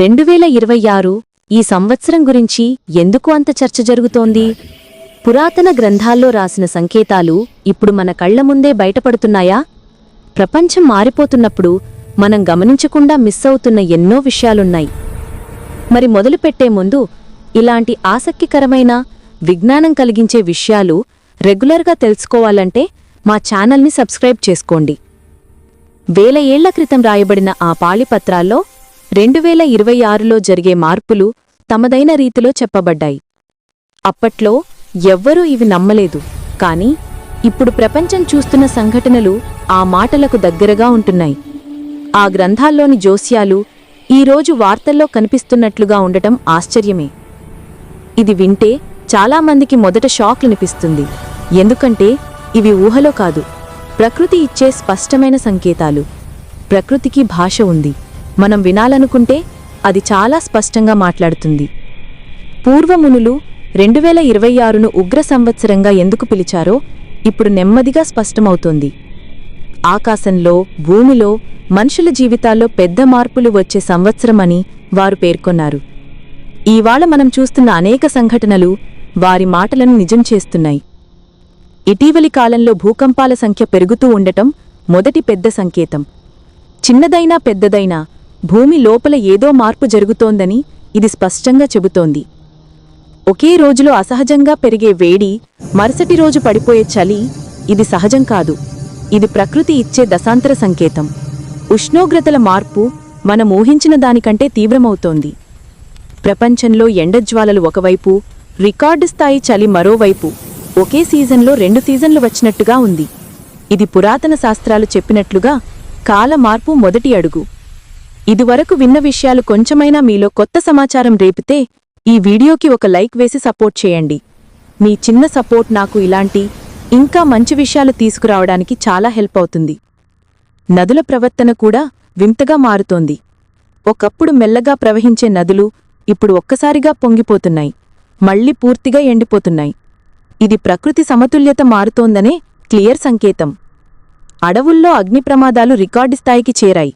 రెండు వేల ఇరవై ఆరు ఈ సంవత్సరం గురించి ఎందుకు అంత చర్చ జరుగుతోంది? పురాతన గ్రంథాల్లో రాసిన సంకేతాలు ఇప్పుడు మన కళ్ళ ముందే బయటపడుతున్నాయా? ప్రపంచం మారిపోతున్నప్పుడు మనం గమనించకుండా మిస్ అవుతున్న ఎన్నో విషయాలున్నాయి. మరి మొదలుపెట్టే ముందు ఇలాంటి ఆసక్తికరమైన విజ్ఞానం కలిగించే విషయాలు రెగ్యులర్గా తెలుసుకోవాలంటే మా ఛానల్ని సబ్స్క్రైబ్ చేసుకోండి. వేల ఏళ్ళ క్రితం రాయబడిన ఆ పాళిపత్రాల్లో రెండు వేల ఇరవై ఆరులో జరిగే మార్పులు తమదైన రీతిలో చెప్పబడ్డాయి. అప్పట్లో ఎవ్వరూ ఇవి నమ్మలేదు. కాని ఇప్పుడు ప్రపంచం చూస్తున్న సంఘటనలు ఆ మాటలకు దగ్గరగా ఉంటున్నాయి. ఆ గ్రంథాల్లోని జోస్యాలు ఈరోజు వార్తల్లో కనిపిస్తున్నట్లుగా ఉండటం ఆశ్చర్యమే. ఇది వింటే చాలామందికి మొదట షాక్ అనిపిస్తుంది. ఎందుకంటే ఇవి ఊహలో కాదు ప్రకృతి ఇచ్చే స్పష్టమైన సంకేతాలు. ప్రకృతికి భాష ఉంది. మనం వినాలనుకుంటే అది చాలా స్పష్టంగా మాట్లాడుతుంది. పూర్వమునులు రెండు వేల ఇరవై ఆరును ఉగ్ర సంవత్సరంగా ఎందుకు పిలిచారో ఇప్పుడు నెమ్మదిగా స్పష్టమవుతోంది. ఆకాశంలో భూమిలో మనుషుల జీవితాల్లో పెద్ద మార్పులు వచ్చే సంవత్సరమని వారు పేర్కొన్నారు. ఇవాళ మనం చూస్తున్న అనేక సంఘటనలు వారి మాటలను నిజం చేస్తున్నాయి. ఇటీవలి కాలంలో భూకంపాల సంఖ్య పెరుగుతూ ఉండటం మొదటి పెద్ద సంకేతం. చిన్నదైనా పెద్దదైనా భూమి లోపల ఏదో మార్పు జరుగుతోందని ఇది స్పష్టంగా చెబుతోంది. ఒకే రోజులో అసహజంగా పెరిగే వేడి మరుసటి రోజు పడిపోయే చలి ఇది సహజం కాదు. ఇది ప్రకృతి ఇచ్చే దశాంతర సంకేతం. ఉష్ణోగ్రతల మార్పు మనం ఊహించిన దానికంటే తీవ్రమవుతోంది. ప్రపంచంలో ఎండజ్వాలలు ఒకవైపు రికార్డు స్థాయి చలి మరోవైపు ఒకే సీజన్లో రెండు సీజన్లు వచ్చినట్టుగా ఉంది. ఇది పురాతన శాస్త్రాలు చెప్పినట్లుగా కాల మార్పు మొదటి అడుగు. ఇదివరకు విన్న విషయాలు కొంచెమైనా మీలో కొత్త సమాచారం రేపితే ఈ వీడియోకి ఒక లైక్ వేసి సపోర్ట్ చేయండి. మీ చిన్న సపోర్ట్ నాకు ఇలాంటి ఇంకా మంచి విషయాలు తీసుకురావడానికి చాలా హెల్ప్ అవుతుంది. నదుల ప్రవర్తన కూడా వింతగా మారుతోంది. ఒకప్పుడు మెల్లగా ప్రవహించే నదులు ఇప్పుడు ఒక్కసారిగా పొంగిపోతున్నాయి. మళ్ళీ పూర్తిగా ఎండిపోతున్నాయి. ఇది ప్రకృతి సమతుల్యత మారుతోందనే క్లియర్ సంకేతం. అడవుల్లో అగ్ని ప్రమాదాలు రికార్డు స్థాయికి చేరాయి.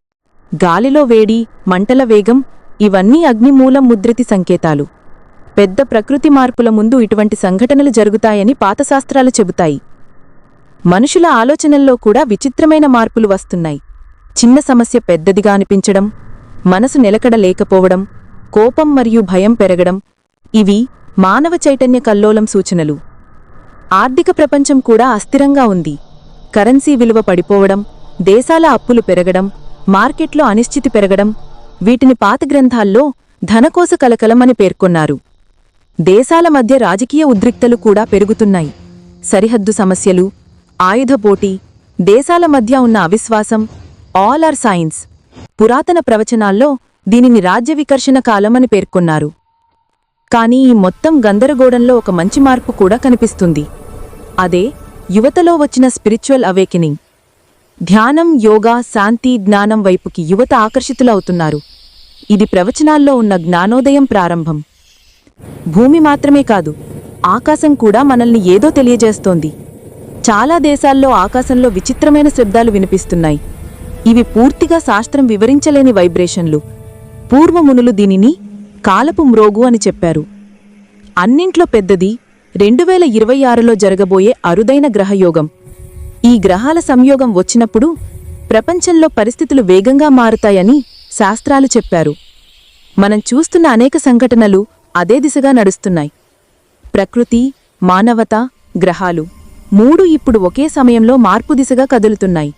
గాలిలో వేడి మంటల వేగం ఇవన్నీ అగ్నిమూలం ముద్రితి సంకేతాలు. పెద్ద ప్రకృతి మార్పుల ముందు ఇటువంటి సంఘటనలు జరుగుతాయని పాతశాస్త్రాలు చెబుతాయి. మనుషుల ఆలోచనల్లో కూడా విచిత్రమైన మార్పులు వస్తున్నాయి. చిన్న సమస్య పెద్దదిగా అనిపించడం మనసు నిలకడ లేకపోవడం కోపం మరియు భయం పెరగడం ఇవి మానవ చైతన్య కల్లోలం సూచనలు. ఆర్థిక ప్రపంచం కూడా అస్థిరంగా ఉంది. కరెన్సీ విలువ పడిపోవడం దేశాల అప్పులు పెరగడం మార్కెట్లో అనిశ్చితి పెరగడం వీటిని పాత గ్రంథాల్లో ధనకోశ కలకలమని పేర్కొన్నారు. దేశాల మధ్య రాజకీయ ఉద్రిక్తలు కూడా పెరుగుతున్నాయి. సరిహద్దు సమస్యలు ఆయుధ పోటీ దేశాల మధ్య ఉన్న అవిశ్వాసం ఆల్ ఆర్ సైన్స్ పురాతన ప్రవచనాల్లో దీనిని రాజ్య వికర్షణ కాలమని పేర్కొన్నారు. కానీ ఈ మొత్తం గందరగోళంలో ఒక మంచి మార్పు కూడా కనిపిస్తుంది. అదే యువతలో వచ్చిన స్పిరిచువల్ అవేకెనింగ్ ధ్యానం యోగా శాంతి జ్ఞానం వైపుకి యువత ఆకర్షితులవుతున్నారు. ఇది ప్రవచనాల్లో ఉన్న జ్ఞానోదయం ప్రారంభం. భూమి మాత్రమే కాదు ఆకాశం కూడా మనల్ని ఏదో తెలియజేస్తోంది. చాలా దేశాల్లో ఆకాశంలో విచిత్రమైన శబ్దాలు వినిపిస్తున్నాయి. ఇవి పూర్తిగా శాస్త్రం వివరించలేని వైబ్రేషన్లు. పూర్వమునులు దీనిని కాలపు మ్రోగు అని చెప్పారు. అన్నింట్లో పెద్దది రెండు వేల ఇరవై ఆరులో జరగబోయే అరుదైన గ్రహయోగం. ఈ గ్రహాల సంయోగం వచ్చినప్పుడు ప్రపంచంలో పరిస్థితులు వేగంగా మారుతాయని శాస్త్రాలు చెప్పారు. మనం చూస్తున్న అనేక సంఘటనలు అదే దిశగా నడుస్తున్నాయి. ప్రకృతి మానవత గ్రహాలు మూడు ఇప్పుడు ఒకే సమయంలో మార్పు దిశగా కదులుతున్నాయి.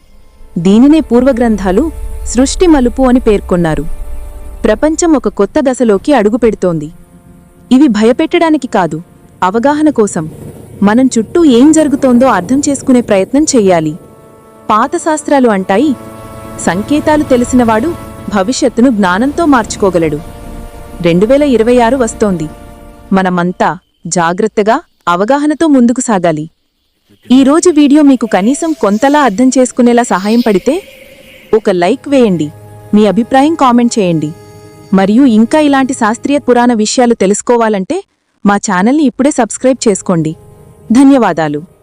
దీనినే పూర్వగ్రంథాలు సృష్టి మలుపు అని పేర్కొన్నారు. ప్రపంచం ఒక కొత్త దశలోకి అడుగుపెడుతోంది. ఇవి భయపెట్టడానికి కాదు అవగాహన కోసం. మనం చుట్టూ ఏం జరుగుతోందో అర్థం చేసుకునే ప్రయత్నం చెయ్యాలి. పాత శాస్త్రాలు అంటాయి సంకేతాలు తెలిసినవాడు భవిష్యత్తును జ్ఞానంతో మార్చుకోగలడు. రెండు వేల ఇరవై ఆరు వస్తోంది. మనమంతా జాగ్రత్తగా అవగాహనతో ముందుకు సాగాలి. ఈ రోజు వీడియో మీకు కనీసం కొంతలా అర్థం చేసుకునేలా సహాయం పడితే ఒక లైక్ వేయండి మీ అభిప్రాయం కామెంట్ చేయండి. మరియు ఇంకా ఇలాంటి శాస్త్రీయ పురాణ విషయాలు తెలుసుకోవాలంటే మా ఛానల్ని ఇప్పుడే సబ్స్క్రైబ్ చేసుకోండి. ధన్యవాదాలు.